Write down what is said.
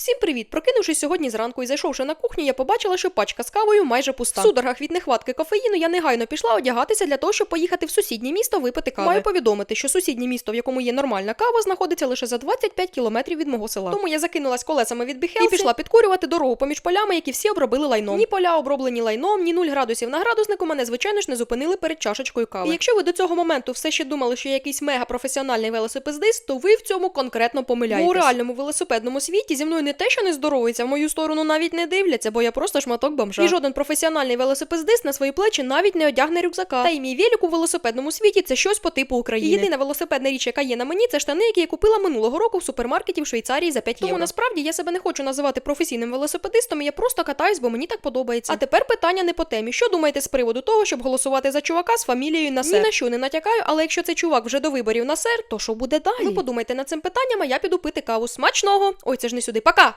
Всім привіт! Прокинувшись сьогодні зранку і зайшовши на кухню, я побачила, що пачка з кавою майже пуста. В судорогах від нехватки кофеїну я негайно пішла одягатися для того, щоб поїхати в сусіднє місто випити кави. Маю повідомити, що сусіднє місто, в якому є нормальна кава, знаходиться лише за 25 кілометрів від мого села. Тому я закинулась колесами від Біхелсі і пішла підкурювати дорогу поміж полями, які всі обробили лайном. Ні поля оброблені лайном, ні 0 градусів на градуснику мене звичайно ж не зупинили перед чашечкою кави. І якщо ви до цього моменту все ще думали, що я якийсь мега професіональний велосипедист, то ви в цьому конкретно помиляєтесь. У реальному велосипедному світі зі мною не те, що не здоровується, в мою сторону навіть не дивляться, бо я просто шматок бомжа. І жоден професіональний велосипедист на свої плечі навіть не одягне рюкзака. Та й мій велик у велосипедному світі це щось по типу України. Єдина велосипедна річ, яка є на мені, це штани, які я купила минулого року в супермаркеті в Швейцарії за 5 євро. Тому насправді я себе не хочу називати професійним велосипедистом, і я просто катаюсь, бо мені так подобається. А тепер питання не по темі. Що думаєте з приводу того, щоб голосувати за чувака з фамілією на сер? Ні на що не натякаю, але якщо цей чувак вже до виборів на сер, то що буде далі? Ви подумайте над цим питанням, а я піду пити каву. Смачного! Ой, це ж не сюди. Пока!